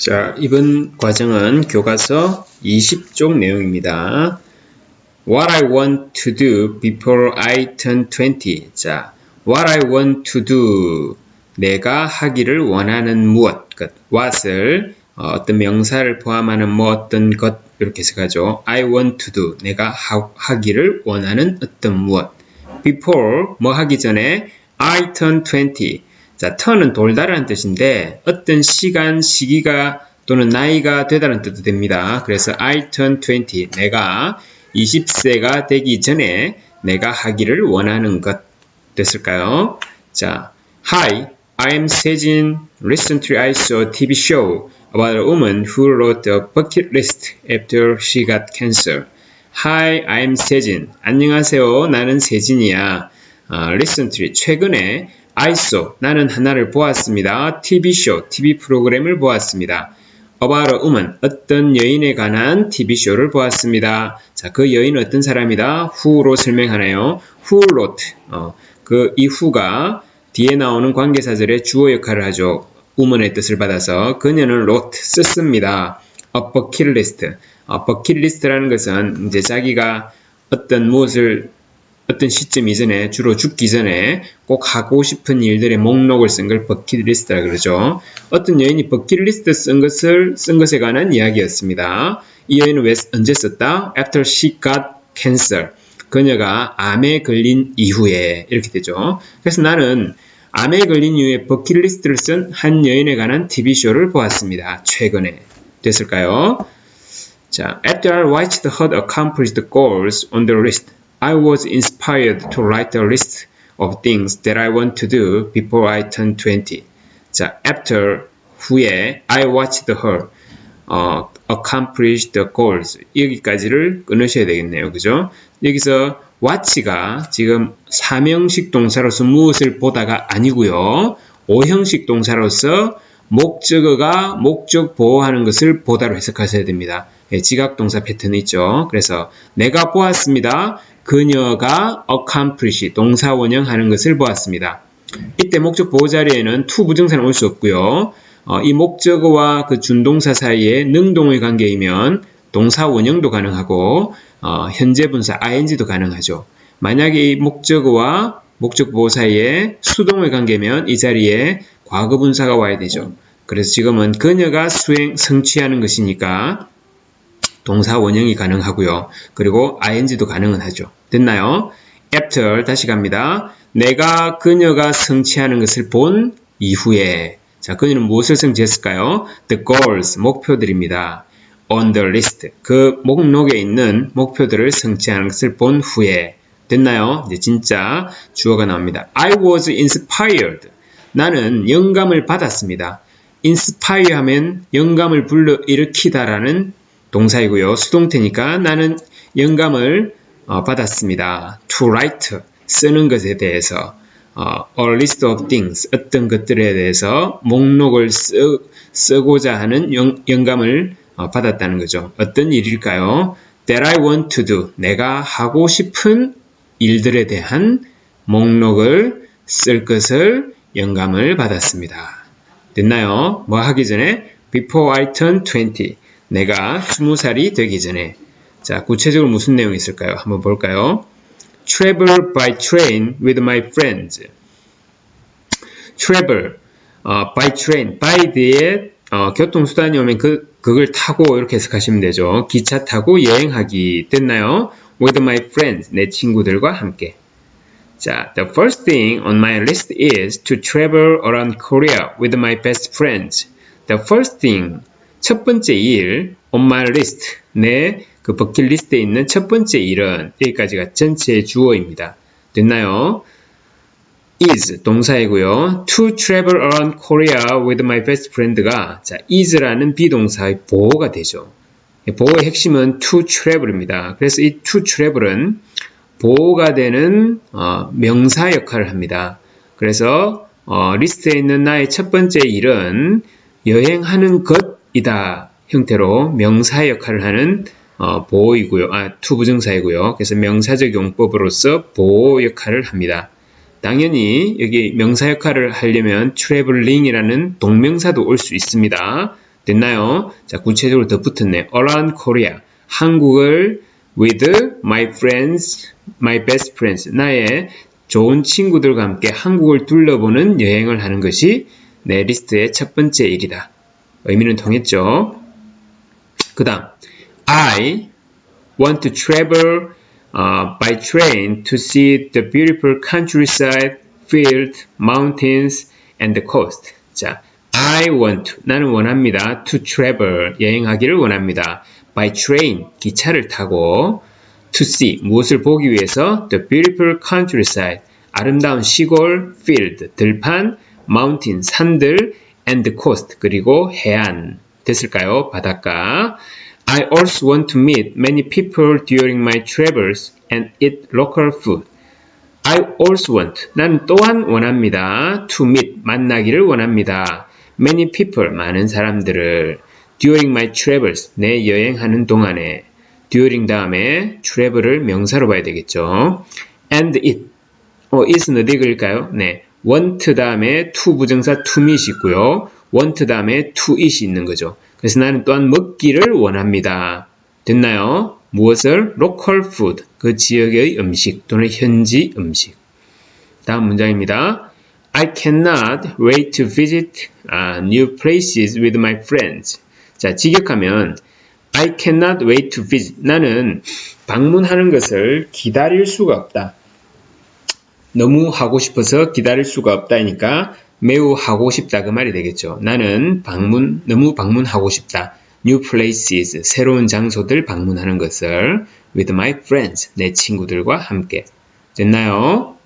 자, 이번 과정은 교과서 20쪽 내용입니다. What I want to do before I turn 20. 자, what I want to do. 내가 하기를 원하는 무엇, 것, what을 어, 떤 명사를 포함하는 뭐 어떤 것 이렇게 해석하죠. I want to do. 내가 하, 하기를 원하는 어떤 무엇. before 뭐 하기 전에 I turn 20. 자, turn은 돌다라는 뜻인데 어떤 시간, 시기가 또는 나이가 되다는 뜻도 됩니다. 그래서 I turn 20. 내가 20세가 되기 전에 내가 하기를 원하는 것 됐을까요? 자, Hi, I am Sejin. Recently I saw a TV show about a woman who wrote a bucket list after she got cancer. Hi, I am Sejin. 안녕하세요. 나는 세진이야. 어, recently, 최근에 I saw, 나는 하나를 보았습니다. TV쇼, TV 프로그램을 보았습니다. about a woman, 어떤 여인에 관한 TV쇼를 보았습니다. 자, 그 여인은 어떤 사람이다? who로 설명하네요. who wrote, 어, 그이 who가 뒤에 나오는 관계사절의 주어 역할을 하죠. woman의 뜻을 받아서 그녀는 wrote, 썼습니다. a list. 어, list라는 것은 이제 자기가 어떤 무엇을 어떤 시점 이전에 주로 죽기 전에 꼭 하고 싶은 일들의 목록을 쓴 걸 버킷리스트라 그러죠. 어떤 여인이 버킷리스트 쓴 것을 쓴 것에 관한 이야기였습니다. 이 여인은 왜 언제 썼다? After she got cancer. 그녀가 암에 걸린 이후에 이렇게 되죠. 그래서 나는 암에 걸린 이후에 버킷리스트를 쓴 한 여인에 관한 TV쇼를 보았습니다. 최근에. 됐을까요? 자, after I watched her accomplish the goals on the list, I was inspired to write a list of things that I want to do before I turn 20. 자, after 후에 I watched her 어, accomplish the goals 여기까지를 끊으셔야 되겠네요. 그죠? 여기서 watch가 지금 사명식 동사로서 무엇을 보다가 아니고요. 오형식 동사로서 목적어가 목적 보호하는 것을 보다로 해석하셔야 됩니다. 예, 지각 동사 패턴이 있죠. 그래서 내가 보았습니다. 그녀가 accomplish 동사 원형하는 것을 보았습니다. 이때 목적 보호 자리에는 to 부정사는 올 수 없고요. 어, 이 목적어와 그 준동사 사이에 능동의 관계이면 동사 원형도 가능하고 어, 현재 분사 ing도 가능하죠. 만약에 이 목적어와 목적 보호 사이에 수동의 관계면 이 자리에 과거 분사가 와야 되죠. 그래서 지금은 그녀가 수행 성취하는 것이니까 동사 원형이 가능하고요. 그리고 ing도 가능은 하죠. 됐나요? after 다시 갑니다. 내가 그녀가 성취하는 것을 본 이후에 자 그녀는 무엇을 성취했을까요? The goals 목표들입니다. on the list 그 목록에 있는 목표들을 성취하는 것을 본 후에 됐나요? 이제 진짜 주어가 나옵니다. I was inspired. 나는 영감을 받았습니다. inspire 하면 영감을 불러일으키다라는 동사이고요. 수동태니까 나는 영감을 어, 받았습니다. to write 쓰는 것에 대해서 어, a list of things 어떤 것들에 대해서 목록을 쓰, 쓰고자 하는 영, 영감을 어, 받았다는 거죠. 어떤 일일까요? that I want to do 내가 하고 싶은 일들에 대한 목록을 쓸 것을 영감을 받았습니다. 됐나요? 뭐 하기 전에 before I turn 20 내가 20살이 되기 전에 자 구체적으로 무슨 내용이 있을까요? 한번 볼까요? Travel by train with my friends. Travel 어, by train, by 뒤에 어, 교통수단이 오면 그, 그걸 타고 이렇게 해석하시면 되죠. 기차 타고 여행하기 됐나요? With my friends, 내 친구들과 함께. 자, the first thing on my list is to travel around Korea with my best friends. The first thing, 첫 번째 일, on my list, 내 그 버킷리스트에 있는 첫 번째 일은 여기까지가 전체 주어입니다. 됐나요? is 동사이고요. to travel around Korea with my best friend가 자, is라는 비동사의 보호가 되죠. 보호의 핵심은 to travel입니다. 그래서 이 to travel은 보호가 되는 어, 명사 역할을 합니다. 그래서 어, 리스트에 있는 나의 첫 번째 일은 여행하는 것 이다 형태로 명사 역할을 하는 어, 보호이고요. 아, 투부정사이고요. 그래서 명사적 용법으로서 보호 역할을 합니다. 당연히 여기 명사 역할을 하려면 traveling이라는 동명사도 올 수 있습니다. 됐나요? 자, 구체적으로 더 붙었네. Around Korea. 한국을 with my friends, my best friends. 나의 좋은 친구들과 함께 한국을 둘러보는 여행을 하는 것이 내 리스트의 첫 번째 일이다. 의미는 통했죠? 그 다음, I want to travel uh, by train to see the beautiful countryside, field, mountains, and the coast. 자, I want, 나는 원합니다. to travel, 여행하기를 원합니다. by train, 기차를 타고 to see, 무엇을 보기 위해서 the beautiful countryside, 아름다운 시골, field, 들판, mountain, 산들, and coast, 그리고 해안. 됐을까요? 바닷가. I also want to meet many people during my travels and eat local food. I also want. 나는 또한 원합니다. To meet. 만나기를 원합니다. Many people. 많은 사람들을. During my travels. 내 여행하는 동안에. During 다음에 travel을 명사로 봐야 되겠죠. And eat. 어, it은 어디 그릴까요? 네. Want 다음에 to 부정사 to meet 있고요. want 다음에 to eat 있는 거죠. 그래서 나는 또한 먹기를 원합니다. 됐나요? 무엇을? local food. 그 지역의 음식 또는 현지 음식. 다음 문장입니다. I cannot wait to visit uh, new places with my friends. 자, 직역하면 I cannot wait to visit. 나는 방문하는 것을 기다릴 수가 없다. 너무 하고 싶어서 기다릴 수가 없다니까 매우 하고 싶다 그 말이 되겠죠. 나는 방문 너무 방문하고 싶다. New places 새로운 장소들 방문하는 것을 with my friends 내 친구들과 함께 됐나요?